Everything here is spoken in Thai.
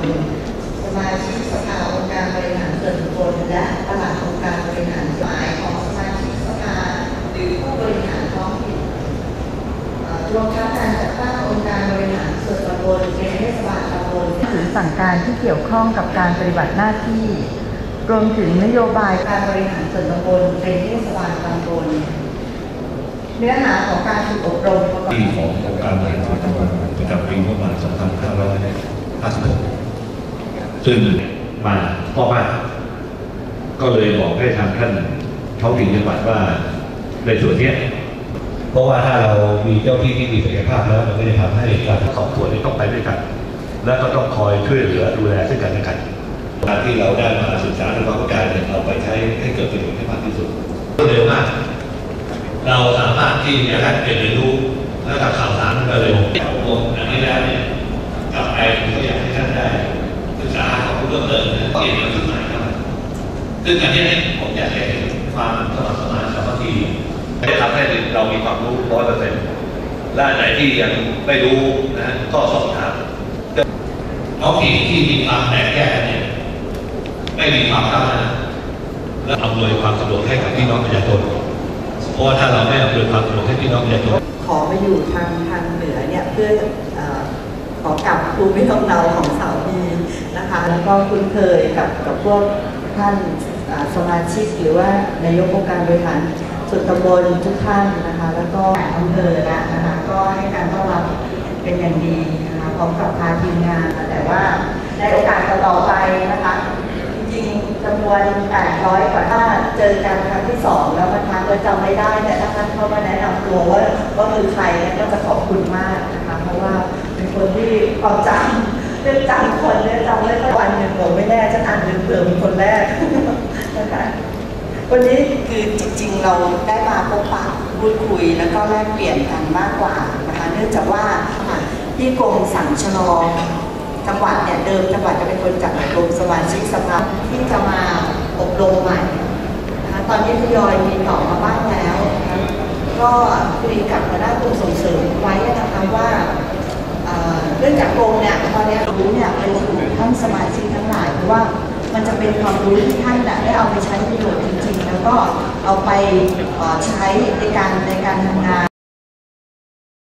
ลสมาชิกสภาองค์การบริหารส่วนตำบลและหลัดองค์การบริหารหมายของสมาชิกสภาหรือผู้บริหารท้องถิ่นรวมทั้งการจัดตั้งองค์การบริหารส่วนตำบลในเทศบาลตำบลหรือสั่งการที่เกี่ยวข้องกับการปฏิบัติหน้าที่รวมถึงนโยบายการบริหารส่วนตำบลในเทศบาลตำบลเนื้อหาของการฝึกอบรมประของการบริหารส่วน ซึ่งมาพ่อมากก็เลยบอกให้ทางท่านท้องถิ่นจังหวัดว่าในส่วนเนี้ยเพราะว่าถ้าเรามีเจ้าที่ที่มีศักยภาพแล้วมันก็จะทำให้การสอบสวนนี้ต้องไปด้วยกัน และก็ต้องคอยช่วยเหลือดูแลซึ่งกันและกันการที่เราได้มาศึกษาในความเข้าใจเนี่ยเราไปใช้ให้เกิดประโยชน์ให้มากที่สุดเร็วมากเราสามารถที่จะให้เรียนรู้และกับข่าวสารก็เลยอบรมอันนี้แล้วเนี่ยกลับไปก็อย่านได้ศึก ษาของผู้เพิ่มเติมนะเกี่ยวกับขึ้นใหม่ครับซึ่งอันนี้ผมอยากให้เห็นความสมัครสมานสามัคคีจะทำให้เรามีความรู้ร้อยเปอร์เซ็นต์และไหนที่ยังไม่รู้นะก็สอบถามท้องถิ่นที่มีความแตกแยกเนี่ยไม่มีความก้าวหน้าและอำนวยความสะดวกให้กับพี่น้องประชาชนเพราะว่าถ้าเราไม่อำนวยความสะดวกให้พี่น้องประชาชนขอมาอยู่ทางทางเหนือเนี่ยเพื่อ เอ่อขอกลับภูมิลำเนาของสามีนะคะ แล้วก็คุ้นเคยกับกับพวกท่านสมาชิก หรือว่านายกองค์การบริหารส่วนตำบลทุกท่านนะคะ แล้วก็อำเภอนะนะคะก็ให้การต้อนรับเป็นอย่างดีนะคะพร้อมกับพาทีมงาน แต่ว่าในโอกาสต่อไปนะคะ จริงจำนวน 800 กว่าถ้าเจอกันครั้งที่สองแล้วมันทักเราจำไม่ได้แต่ถ้าท่านเข้ามาแนะนำตัวว่าว่าคือใครก็จะขอบคุณมากนะคะเพราะว่า ความจำเรื่องจำคนเรื่องจำเรื่องวันหนึ่งผมไม่แน่จะอ่านเผื่อเป็นคนแรกนะคะวันนี้คือจริงๆ เราได้มาพบปะพูดคุยแล้วก็แลกเปลี่ยนกันมากกว่านะคะเนื่องจากว่าที่กรมสั่งชะลอจังหวัดเนี่ยเดิมจังหวัดจะเป็นคนจัดอบรมสมาชิกสภาที่จะมาอบรมใหม่นะคะตอนนี้ทยอยมีต่อมาบ้างแล้ว ก็คุยกับคณะกรมส่งเสริมไว้นะคะว่า เรื่องจากกรมเนี่ยตอนนี้รู้เนี่ยไปสู่ท่านสมาชิกทั้งหลายเพราะว่ามันจะเป็นความรู้ที่ท่านน่ะได้เอาไปใช้ประโยชน์จริงๆ แล้วก็เอาไปใช้ในการในการทำงาน